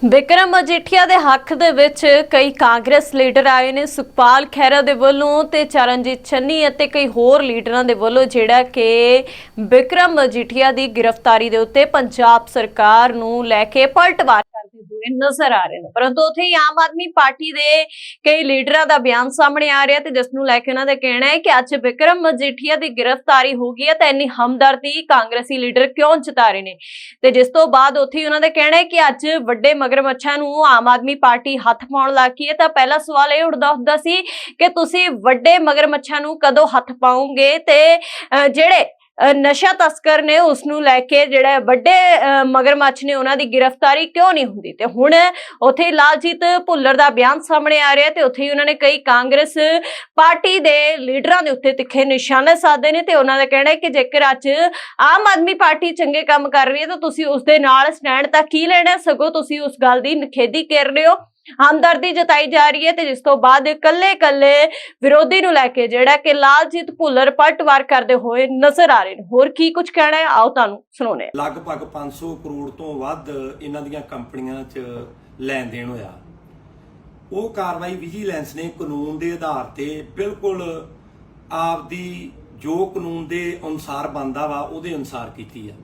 ਬਿਕਰਮ ਮਜੀਠੀਆ ਦੇ ਹੱਕ ਦੇ ਵਿੱਚ ਕਈ ਕਾਂਗਰਸ ਲੀਡਰ ਆਏ ਨੇ। ਸੁਖਪਾਲ ਖਹਿਰਾ ਦੇ ਵੱਲੋਂ ਤੇ ਚਰਨਜੀਤ ਚੰਨੀ ਅਤੇ ਕਈ ਹੋਰ ਲੀਡਰਾਂ ਦੇ ਵੱਲੋਂ ਜਿਹੜਾ ਕਿ ਬਿਕਰਮ ਮਜੀਠੀਆ ਦੀ ਗ੍ਰਿਫਤਾਰੀ ਦੇ ਉੱਤੇ ਪੰਜਾਬ ਸਰਕਾਰ ਨੂੰ ਲੈ ਕੇ ਪਲਟਵਾਰ ਕਰਦੇ ਨਜ਼ਰ ਆ ਰਹੇ ਨੇ। ਪਰੰਤੂ ਉੱਥੇ ਹੀ ਆਮ ਆਦਮੀ ਪਾਰਟੀ ਦੇ ਕਈ ਲੀਡਰਾਂ ਦਾ ਬਿਆਨ ਸਾਹਮਣੇ ਆ ਰਿਹਾ ਤੇ ਜਿਸ ਨੂੰ ਲੈ ਕੇ ਉਹਨਾਂ ਦਾ ਕਹਿਣਾ ਹੈ ਕਿ ਅੱਜ ਵਿਕਰਮ ਮਜੀਠੀਆ ਦੀ ਗ੍ਰਿਫਤਾਰੀ ਹੋ ਗਈ ਹੈ ਤਾਂ ਇੰਨੀ ਹਮਦਰਦੀ ਕਾਂਗਰਸੀ ਲੀਡਰ ਕਿਉਂ ਜਤਾ ਰਹੇ ਨੇ? ਤੇ ਜਿਸ ਤੋਂ ਬਾਅਦ ਉੱਥੇ ਉਹਨਾਂ ਦਾ ਕਹਿਣਾ ਹੈ ਕਿ ਅੱਜ ਵੱਡੇ ਮਗਰਮੱਛਾਂ ਨੂੰ ਆਮ ਆਦਮੀ ਪਾਰਟੀ ਹੱਥ ਪਾਉਣ ਲੱਗੀ ਹੈ। ਤਾਂ ਪਹਿਲਾ ਸਵਾਲ ਇਹ ਉੱਠਦਾ ਹੁੰਦਾ ਸੀ ਕਿ ਤੁਸੀਂ ਵੱਡੇ ਮਗਰਮੱਛਾਂ ਨੂੰ ਕਦੋਂ ਹੱਥ ਪਾਉਂਗੇ ਤੇ ਜਿਹੜੇ ਨਸ਼ਾ ਤਸਕਰ ਨੇ ਉਸ ਨੂੰ ਲੈ ਕੇ ਜਿਹੜਾ ਵੱਡੇ ਮਗਰਮੱਛ ਨੇ ਉਹਨਾਂ ਦੀ ਗ੍ਰਿਫਤਾਰੀ ਕਿਉਂ ਨਹੀਂ ਹੁੰਦੀ? ਤੇ ਹੁਣ ਉੱਥੇ ਲਾਲਜੀਤ ਭੁੱਲਰ ਦਾ ਬਿਆਨ ਸਾਹਮਣੇ ਆ ਰਿਹਾ ਤੇ ਉੱਥੇ ਹੀ ਉਹਨਾਂ ਨੇ ਕਈ ਕਾਂਗਰਸ ਪਾਰਟੀ ਦੇ ਲੀਡਰਾਂ ਦੇ ਉੱਤੇ ਤਿੱਖੇ ਨਿਸ਼ਾਨੇ ਸਾਧੇ ਨੇ ਤੇ ਉਹਨਾਂ ਦਾ ਕਹਿਣਾ ਹੈ ਕਿ ਜੇਕਰ ਅੱਜ ਆਮ ਆਦਮੀ ਪਾਰਟੀ ਚੰਗੇ ਕੰਮ ਕਰ ਰਹੀ ਹੈ ਤਾਂ ਤੁਸੀਂ ਉਸ ਦੇ ਨਾਲ ਸਟੈਂਡ ਤਾਂ ਕੀ ਲੈਣਾ ਸਗੋਂ ਤੁਸੀਂ ਉਸ ਗੱਲ ਦੀ ਨਖੇਦੀ ਕਰ ਰਹੇ ਹੋ। ਹਮਦਰਦੀ ਜਤਾਈ ਜਾ ਰਹੀ ਹੈ ਤੇ ਜਿਸ ਤੋਂ ਬਾਅਦ ਕੱਲੇ ਕੱਲੇ ਵਿਰੋਧੀ ਨੂੰ ਲੈ ਕੇ ਜਿਹੜਾ ਕਿ ਲਾਲਜੀਤ ਭੁੱਲਰ ਪਲਟਵਾਰ ਕਰਦੇ ਹੋਏ ਨਜ਼ਰ ਆ ਰਹੇ ਨੇ। ਹੋਰ ਕੀ ਕੁਝ ਕਹਿਣਾ ਹੈ? ਆਓ ਤੁਹਾਨੂੰ ਸੁਣਾਉਂਦੇ ਲਗਭਗ 500 ਕਰੋੜ ਤੋਂ ਵੱਧ ਇਹਨਾਂ ਦੀਆਂ ਕੰਪਨੀਆਂ 'ਚ ਲੈਣ ਦੇਣ ਹੋਇਆ। ਉਹ ਕਾਰਵਾਈ ਵਿਜੀਲੈਂਸ ਨੇ ਕਾਨੂੰਨ ਦੇ ਆਧਾਰ ਤੇ ਬਿਲਕੁਲ ਆਪਦੀ ਜੋ ਕਾਨੂੰਨ ਦੇ ਅਨੁਸਾਰ ਬੰਦਾ ਵਾ ਉਹਦੇ ਅਨੁਸਾਰ ਕੀਤੀ ਆ।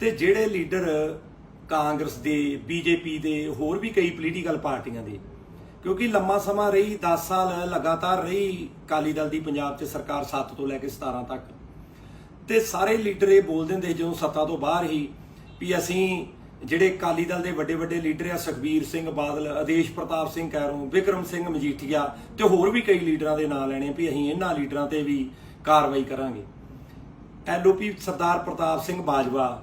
ਤੇ ਜਿਹੜੇ ਲੀਡਰ ਕਾਂਗਰਸ ਦੇ, ਬੀਜੇਪੀ ਦੇ, ਹੋਰ ਵੀ ਕਈ ਪੋਲੀਟੀਕਲ ਪਾਰਟੀਆਂ ਦੇ। ਕਿਉਂਕਿ ਲੰਮਾ ਸਮਾਂ ਰਹੀ 10 ਸਾਲ ਲਗਾਤਾਰ ਰਹੀ ਕਾਲੀ ਦਲ ਦੀ ਪੰਜਾਬ 'ਚ ਸਰਕਾਰ 7 ਤੋਂ ਲੈ ਕੇ 17 ਤੱਕ। ਤੇ ਸਾਰੇ ਲੀਡਰ ਇਹ ਬੋਲਦੇ ਹੁੰਦੇ ਜਦੋਂ ਸੱਤਾ ਤੋਂ ਬਾਹਰ ਹੀ, ਵੀ ਅਸੀਂ ਜਿਹੜੇ ਕਾਲੀ ਦਲ ਦੇ ਵੱਡੇ ਵੱਡੇ ਲੀਡਰ ਆ, ਸੁਖਬੀਰ ਸਿੰਘ ਬਾਦਲ, ਆਦੇਸ਼ ਪ੍ਰਤਾਪ ਸਿੰਘ ਕੈਰੋਂ ਵਿਕਰਮ ਸਿੰਘ ਮਜੀਠੀਆ ਤੇ ਹੋਰ ਵੀ ਕਈ ਲੀਡਰਾਂ ਦੇ ਨਾਂ ਲੈਣੇ ਵੀ ਅਸੀਂ ਇਹਨਾਂ ਲੀਡਰਾਂ ਤੇ ਵੀ ਕਾਰਵਾਈ ਕਰਾਂਗੇ। ਐਲਓਪੀ ਸਰਦਾਰ ਪ੍ਰਤਾਪ ਸਿੰਘ ਬਾਜਵਾ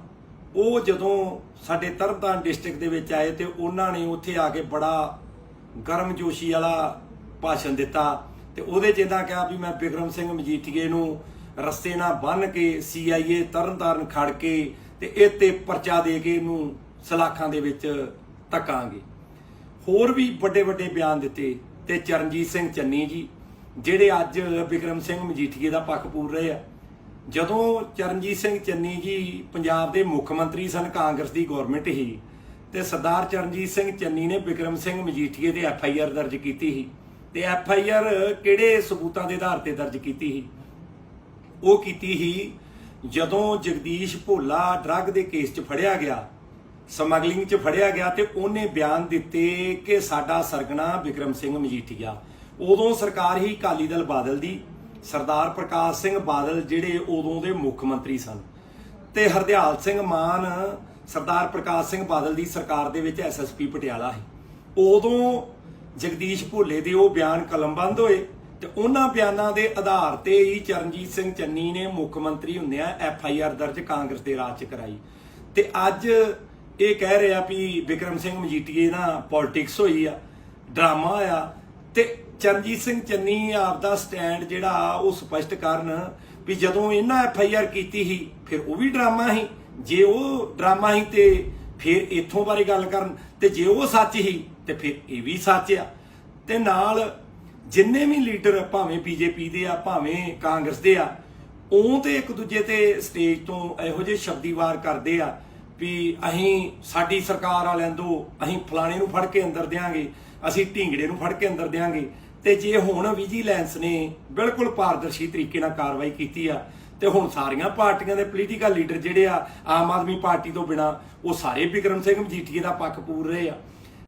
ਉਹ ਜਦੋਂ ਸਾਡੇ ਤਰਨਤਾਰਨ ਡਿਸਟ੍ਰਿਕਟ ਦੇ ਵਿੱਚ ਆਏ ਤੇ ਉਹਨਾਂ ਨੇ ਉੱਥੇ ਆ ਕੇ ਬੜਾ ਗਰਮਜੋਸ਼ੀ ਵਾਲਾ ਭਾਸ਼ਣ ਦਿੱਤਾ ਤੇ ਉਹਦੇ 'ਚ ਇਦਾਂ ਕਿਹਾ ਵੀ ਮੈਂ ਬਿਕਰਮ ਸਿੰਘ ਮਜੀਠੀਏ ਨੂੰ ਰਸਤੇ ਨਾਲ ਬੰਨ ਕੇ ਸੀਆਈਏ ਤਰਨਤਾਰਨ ਖੜ ਕੇ ਤੇ ਇਹ ਤੇ ਪਰਚਾ ਦੇ ਕੇ ਇਹਨੂੰ ਸਲਾਖਾਂ ਦੇ ਵਿੱਚ ਧੱਕਾਂਗੇ। ਹੋਰ ਵੀ ਵੱਡੇ ਵੱਡੇ ਬਿਆਨ ਦਿੱਤੇ ਤੇ ਚਰਨਜੀਤ ਸਿੰਘ ਚੰਨੀ ਜੀ, ਜਿਹੜੇ ਅੱਜ ਬਿਕਰਮ ਸਿੰਘ ਮਜੀਠੀਏ ਦਾ ਪੱਖ ਪੂਰ ਰਹੇ ਆ। ਜਦੋਂ ਚਰਨਜੀਤ ਸਿੰਘ ਚੰਨੀ ਜੀ ਪੰਜਾਬ ਦੇ ਮੁੱਖ ਮੰਤਰੀ ਸਨ, ਕਾਂਗਰਸ ਦੀ ਗਵਰਨਮੈਂਟ ਹੀ ਤੇ ਸਰਦਾਰ ਚਰਨਜੀਤ ਸਿੰਘ ਚੰਨੀ ਨੇ ਬਿਕਰਮ ਸਿੰਘ ਮਜੀਠੀਏ ਦੇ ਐਫ ਆਈ ਆਰ ਦਰਜ ਕੀਤੀ ਸੀ, ਤੇ ਐਫ ਆਈ ਆਰ ਕਿਹੜੇ ਸਬੂਤਾਂ ਦੇ ਆਧਾਰ ਤੇ ਦਰਜ ਕੀਤੀ ਸੀ? ਉਹ ਕੀਤੀ ਸੀ, ਜਦੋਂ ਜਗਦੀਸ਼ ਭੋਲਾ ਡਰੱਗ ਦੇ ਕੇਸ 'ਚ ਫੜਿਆ ਗਿਆ, ਸਮਗਲਿੰਗ 'ਚ ਫੜਿਆ ਗਿਆ, ਤੇ ਉਹਨੇ ਬਿਆਨ ਦਿੱਤੇ ਕਿ ਸਾਡਾ ਸਰਗਣਾ ਵਿਕਰਮ ਸਿੰਘ ਮਜੀਠੀਆ। ਉਦੋਂ ਸਰਕਾਰ ਹੀ ਕਾਲੀ ਦਲ ਬਾਦਲ ਦੀ ਸਰਦਾਰ ਪ੍ਰਕਾਸ਼ ਸਿੰਘ ਬਾਦਲ ਜਿਹੜੇ ਉਦੋਂ ਦੇ ਮੁੱਖ ਮੰਤਰੀ ਸਨ। ਤੇ ਹਰਦਿਆਲ ਸਿੰਘ ਮਾਨ ਸਰਦਾਰ ਪ੍ਰਕਾਸ਼ ਸਿੰਘ ਬਾਦਲ ਦੀ ਸਰਕਾਰ ਦੇ ਵਿੱਚ ਐਸਐਸਪੀ ਪਟਿਆਲਾ ਸੀ। ਉਦੋਂ ਜਗਦੀਸ਼ ਭੋਲੇ ਦੇ ਉਹ ਬਿਆਨ ਕਲਮਬੰਦ ਹੋਏ ਤੇ ਉਹਨਾਂ ਬਿਆਨਾਂ ਦੇ ਆਧਾਰ ਤੇ ਹੀ ਚਰਨਜੀਤ ਸਿੰਘ ਚੰਨੀ ਨੇ ਮੁੱਖ ਮੰਤਰੀ ਹੁੰਦਿਆਂ ਐਫ ਆਈ ਆਰ ਦਰਜ ਕਾਂਗਰਸ ਦੇ ਰਾਜ 'ਚ ਕਰਾਈ। ਤੇ ਅੱਜ ਇਹ ਕਹਿ ਰਿਹਾ ਵੀ ਵਿਕਰਮ ਸਿੰਘ ਮਜੀਠੀਏ ਨਾਲ ਪੋਲਿਟਿਕਸ ਹੋਈ ਆ, ਡਰਾਮਾ ਆ ਤੇ ਚਰਨਜੀਤ ਸਿੰਘ ਚੰਨੀ ਆਪਦਾ ਸਟੈਂਡ ਜਿਹੜਾ ਉਹ ਸਪਸ਼ਟ ਕਰਨ ਵੀ ਜਦੋਂ ਇਹਨਾਂ ਐਫ ਆਈ ਆਰ ਕੀਤੀ ਸੀ, ਫਿਰ ਉਹ ਵੀ ਡਰਾਮਾ ਸੀ। ਜੇ ਉਹ ਡਰਾਮਾ ਸੀ ਤੇ ਫਿਰ ਇਥੋਂ ਬਾਰੇ ਗੱਲ ਕਰਨ, ਤੇ ਜੇ ਉਹ ਸੱਚ ਹੀ ਤੇ ਫਿਰ ਇਹ ਵੀ ਸੱਚ ਆ। ਤੇ ਨਾਲ ਜਿੰਨੇ ਵੀ ਲੀਡਰ ਭਾਵੇਂ ਬੀਜੇਪੀ ਦੇ ਆ, ਭਾਵੇਂ ਕਾਂਗਰਸ ਦੇ ਆ, ਉਹ ਤੇ ਇੱਕ ਦੂਜੇ ਤੇ ਸਟੇਜ ਤੋਂ ਇਹੋ ਜਿਹੇ ਸ਼ਬਦੀ ਵਾਰ ਕਰਦੇ ਆ ਵੀ ਅਸੀਂ ਸਾਡੀ ਸਰਕਾਰ ਵਾਲਿਆਂ ਤੋਂ ਅਸੀਂ ਫਲਾਣੇ ਨੂੰ ਫੜ ਕੇ ਅੰਦਰ ਦਿਆਂਗੇ। ਅਸੀਂ ਢੀਂਗੜੇ ਨੂੰ ਫੜ ਕੇ ਅੰਦਰ ਦਿਆਂਗੇ। ਤੇ ਜੇ ਹੁਣ ਵਿਜੀਲੈਂਸ ਨੇ ਬਿਲਕੁਲ ਪਾਰਦਰਸ਼ੀ ਤਰੀਕੇ ਨਾਲ ਕਾਰਵਾਈ ਕੀਤੀ ਆ, ਤੇ ਹੁਣ ਸਾਰੀਆਂ ਪਾਰਟੀਆਂ ਦੇ ਪੋਲੀਟੀਕਲ ਲੀਡਰ ਜਿਹੜੇ ਆ, ਆਮ ਆਦਮੀ ਪਾਰਟੀ ਤੋਂ ਬਿਨਾ, ਉਹ ਸਾਰੇ ਬਿਕਰਮ ਸਿੰਘ ਮਜੀਠੀਏ ਦਾ ਪੱਖ ਪੂਰ ਰਹੇ ਆ।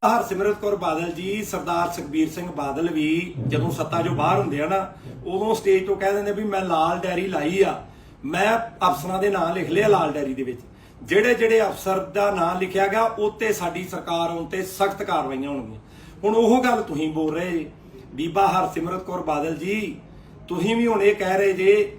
ਹਰਸਿਮਰਤ ਕੌਰ ਬਾਦਲ ਜੀ, ਸਰਦਾਰ ਸੁਖਬੀਰ ਸਿੰਘ ਬਾਦਲ ਵੀ ਜਦੋਂ ਸੱਤਾ ਚੋਂ ਬਾਹਰ ਹੁੰਦੇ ਆ ਨਾ, ਉਦੋਂ ਸਟੇਜ ਤੋਂ ਕਹਿ ਦਿੰਦੇ ਵੀ ਮੈਂ ਲਾਲ ਡੈਰੀ ਲਾਈ ਆ। ਮੈਂ ਅਫਸਰਾਂ ਦੇ ਨਾਂ ਲਿਖ ਲਿਆ ਲਾਲ ਡੈਰੀ ਦੇ ਵਿੱਚ। ਜਿਹੜੇ ਜਿਹੜੇ ਅਫਸਰ ਦਾ ਨਾਂ ਲਿਖਿਆ ਗਿਆ, ਉੱਤੇ ਸਾਡੀ ਸਰਕਾਰ ਉੱਤੇ ਸਖਤ ਕਾਰਵਾਈਆਂ ਹੋਣਗੀਆਂ। ਹੁਣ ਉਹ ਗੱਲ ਤੁਸੀਂ ਬੋਲ ਰਹੇ ਜੀ। ਬੀਬਾ ਹਰਸਿਮਰਤ ਕੌਰ ਬਾਦਲ ਜੀ, ਤੁਸੀਂ ਵੀ ਹੁਣ ਇਹ ਕਹਿ ਰਹੇ ਜੇ,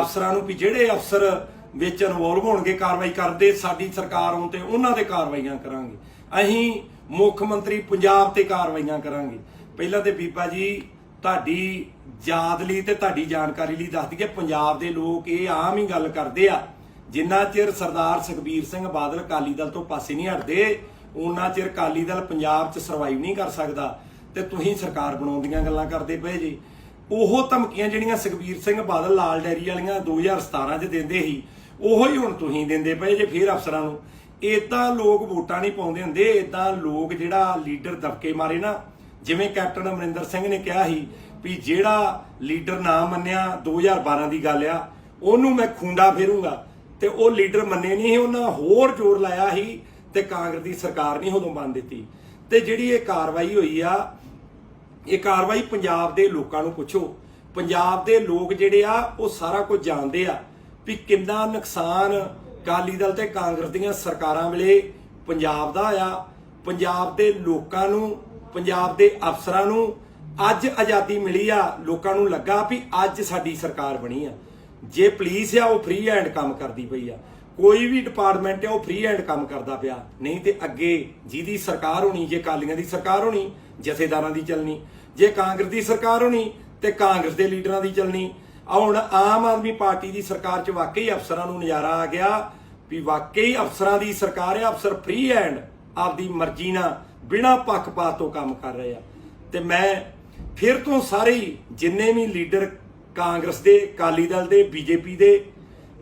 ਅਫਸਰਾਂ ਨੂੰ ਵੀ ਜਿਹੜੇ ਅਫਸਰ ਵਿੱਚ ਇਨਵੋਲਵ ਹੋਣਗੇ, ਕਾਰਵਾਈ ਕਰਦੇ, ਸਾਡੀ ਸਰਕਾਰ ਹੋਣ ਤੇ ਉਹਨਾਂ ਤੇ ਕਾਰਵਾਈਆਂ ਕਰਾਂਗੇ। ਅਸੀਂ ਮੁੱਖ ਮੰਤਰੀ ਪੰਜਾਬ ਤੇ ਕਾਰਵਾਈਆਂ ਕਰਾਂਗੇ। ਪਹਿਲਾਂ ਤੇ ਬੀਬਾ ਜੀ, ਤੁਹਾਡੀ ਯਾਦ ਲਈ ਤੇ ਤੁਹਾਡੀ ਜਾਣਕਾਰੀ ਲਈ ਦੱਸ ਦਈਏ, ਪੰਜਾਬ ਦੇ ਲੋਕ ਇਹ ਆਮ ਹੀ ਗੱਲ ਕਰਦੇ ਆ। ਜਿੰਨਾ ਚਿਰ ਸਰਦਾਰ ਸੁਖਬੀਰ ਸਿੰਘ ਬਾਦਲ ਅਕਾਲੀ ਦਲ ਤੋਂ ਪਾਸੇ ਨਹੀਂ ਹਟਦੇ ਉਹਨਾਂ ਚਿਰ ਅਕਾਲੀ ਦਲ ਪੰਜਾਬ 'ਚ ਸਰਵਾਈਵ ਨਹੀਂ ਕਰ ਸਕਦਾ ਤੇ ਤੁਸੀਂ ਸਰਕਾਰ ਬਣਾਉਣ ਦੀਆਂ ਗੱਲਾਂ ਕਰਦੇ ਪਏ ਜੀ। ਉਹ ਧਮਕੀਆਂ ਜਿਹੜੀਆਂ ਸੁਖਬੀਰ ਸਿੰਘ ਬਾਦਲ ਲਾਲ ਡੈਰੀ ਵਾਲੀਆਂ 2017 'ਚ ਦਿੰਦੇ ਸੀ ਉਹੋ ਹੀ ਹੁਣ ਤੁਸੀਂ ਦਿੰਦੇ ਪਏ ਜੇ ਫਿਰ ਅਫਸਰਾਂ ਨੂੰ। ਇਦਾਂ ਲੋਕ ਵੋਟਾਂ ਨਹੀਂ ਪਾਉਂਦੇ ਹੁੰਦੇ ਇਦਾਂ ਲੋਕ ਜਿਹੜਾ ਲੀਡਰ ਦਬਕੇ ਮਾਰੇ ਨਾ ਜਿਵੇਂ ਕੈਪਟਨ ਅਮਰਿੰਦਰ ਸਿੰਘ ਨੇ ਕਿਹਾ ਸੀ ਵੀ ਜਿਹੜਾ ਲੀਡਰ ਨਾ ਮੰਨਿਆ 2012 ਦੀ ਗੱਲ ਆ ਉਹਨੂੰ ਮੈਂ ਖੁੰਡਾ ਫੇਰੂੰਗਾ। ਤੇ ਉਹ ਲੀਡਰ ਮੰਨੇ ਨਹੀਂ ਸੀ, ਉਹਨਾਂ ਹੋਰ ਜ਼ੋਰ ਲਾਇਆ ਸੀ ਤੇ ਕਾਂਗਰਸ ਦੀ ਸਰਕਾਰ ਨਹੀਂ ਉਦੋਂ ਬੰਦ ਦਿੱਤੀ। ਤੇ ਜਿਹੜੀ ਇਹ ਕਾਰਵਾਈ ਹੋਈ ਆ, ਇਹ ਕਾਰਵਾਈ ਪੰਜਾਬ ਦੇ ਲੋਕਾਂ ਨੂੰ ਪੁੱਛੋ। ਪੰਜਾਬ ਦੇ ਲੋਕ ਜਿਹੜੇ ਆ, ਉਹ ਸਾਰਾ ਕੁਝ ਜਾਣਦੇ ਆ ਵੀ ਕਿੰਨਾ ਨੁਕਸਾਨ ਅਕਾਲੀ ਦਲ ਤੇ ਕਾਂਗਰਸ ਦੀਆਂ ਸਰਕਾਰਾਂ ਵੇਲੇ ਪੰਜਾਬ ਦਾ ਆ। ਪੰਜਾਬ ਦੇ ਲੋਕਾਂ ਨੂੰ, ਪੰਜਾਬ ਦੇ ਅਫਸਰਾਂ ਨੂੰ ਅੱਜ ਆਜ਼ਾਦੀ ਮਿਲੀ ਆ। ਲੋਕਾਂ ਨੂੰ ਲੱਗਾ ਵੀ ਅੱਜ ਸਾਡੀ ਸਰਕਾਰ ਬਣੀ ਆ। ਜੇ ਪੁਲਿਸ ਆ, ਉਹ ਫ੍ਰੀ ਹੈਂਡ ਕੰਮ ਕਰਦੀ ਪਈ ਆ। ਕੋਈ ਵੀ ਡਿਪਾਰਟਮੈਂਟ ਹੈ, ਉਹ ਫ੍ਰੀ ਹੈਂਡ ਕੰਮ ਕਰਦਾ ਪਿਆ। ਨਹੀਂ ਤੇ ਅੱਗੇ ਜਿਹਦੀ ਸਰਕਾਰ ਹੋਣੀ, ਜੇ ਕਾਲੀਆਂ ਦੀ ਸਰਕਾਰ ਹੋਣੀ, ਜਥੇਦਾਰਾਂ ਦੀ ਚੱਲਣੀ, ਜੇ ਕਾਂਗਰਸ ਦੀ ਸਰਕਾਰ ਹੋਣੀ, ਤੇ ਕਾਂਗਰਸ ਦੇ ਲੀਡਰਾਂ ਦੀ ਚੱਲਣੀ। ਹੁਣ ਆਮ ਆਦਮੀ ਪਾਰਟੀ ਦੀ ਸਰਕਾਰ 'ਚ ਵਾਕਈ ਅਫਸਰਾਂ ਨੂੰ ਨਜ਼ਾਰਾ ਆ ਗਿਆ ਵੀ ਵਾਕਈ ਅਫਸਰਾਂ ਦੀ ਸਰਕਾਰ ਹੈ, ਅਫਸਰ ਫ੍ਰੀ ਹੈਂਡ ਆਪਦੀ ਮਰਜ਼ੀ ਨਾਲ ਬਿਨਾਂ ਪੱਖਪਾਤ ਤੋਂ ਕੰਮ ਕਰ ਰਹੇ ਆ। ਤੇ ਮੈਂ ਫਿਰ ਤੋਂ ਸਾਰੇ ਜਿੰਨੇ ਵੀ ਲੀਡਰ ਕਾਂਗਰਸ ਦੇ, ਅਕਾਲੀ ਦਲ ਦੇ, ਬੀਜੇਪੀ ਦੇ,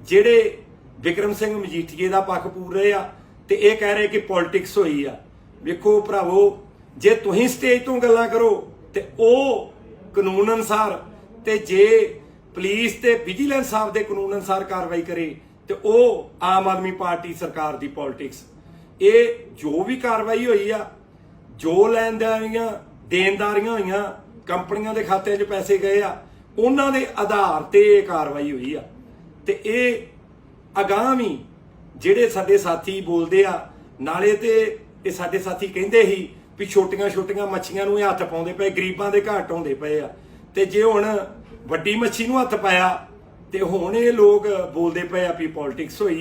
ਜਿਹੜੇ ਵਿਕਰਮ ਸਿੰਘ ਮਜੀਠੀਏ ਦਾ ਪੱਖ ਪੂਰ ਰਹੇ ਆ ਤੇ ਇਹ ਕਹਿ ਰਹੇ ਕਿ ਪੋਲਿਟਿਕਸ ਹੋਈ ਆ। ਵੇਖੋ ਭਰਾਵੋ, ਜੇ ਤੁਸੀਂ ਸਟੇਜ ਤੋਂ ਗੱਲਾਂ ਕਰੋ ਤੇ ਉਹ ਕਾਨੂੰਨ ਅਨਸਾਰ ਤੇ ਜੇ ਪੁਲਿਸ ਤੇ ਵਿਜੀਲੈਂਸ ਸਾਹਿਬ ਦੇ ਕਾਨੂੰਨ ਅਨਸਾਰ ਕਾਰਵਾਈ ਕਰੇ ਤੇ ਉਹ ਆਮ ਆਦਮੀ ਪਾਰਟੀ ਸਰਕਾਰ ਦੀ ਪੋਲਿਟਿਕਸ ਇਹ ਜੋ ਵੀ ਕਾਰਵਾਈ ਹੋਈ ਆ, ਜੋ ਲੈਣਦਾਰੀਆਂ ਦੇਣਦਾਰੀਆਂ ਹੋਈਆਂ, ਕੰਪਨੀਆਂ ਦੇ ਖਾਤਿਆਂ 'ਚ ਪੈਸੇ ਗਏ ਆ, ਉਹਨਾਂ ਦੇ ਆਧਾਰ ਤੇ ਇਹ ਕਾਰਵਾਈ ਹੋਈ ਆ। ਤੇ ਇਹ ਅਗਾਮੀ ਜਿਹੜੇ ਸਾਡੇ ਸਾਥੀ ਬੋਲਦੇ ਆ, ਨਾਲੇ ਤੇ ਇਹ ਸਾਡੇ ਸਾਥੀ ਕਹਿੰਦੇ ਸੀ ਵੀ ਛੋਟੀਆਂ ਛੋਟੀਆਂ ਮੱਛੀਆਂ ਨੂੰ ਇਹ ਹੱਥ ਪਾਉਂਦੇ ਪਏ, ਗਰੀਬਾਂ ਦੇ ਘਾਟ ਆਉਂਦੇ ਪਏ ਆ। ਤੇ ਜੇ ਹੁਣ ਵੱਡੀ ਮੱਛੀ ਨੂੰ ਹੱਥ ਪਾਇਆ, ਤੇ ਹੁਣ ਇਹ ਲੋਕ ਬੋਲਦੇ ਪਏ ਆ ਵੀ ਪੋਲਿਟਿਕਸ ਹੋਈ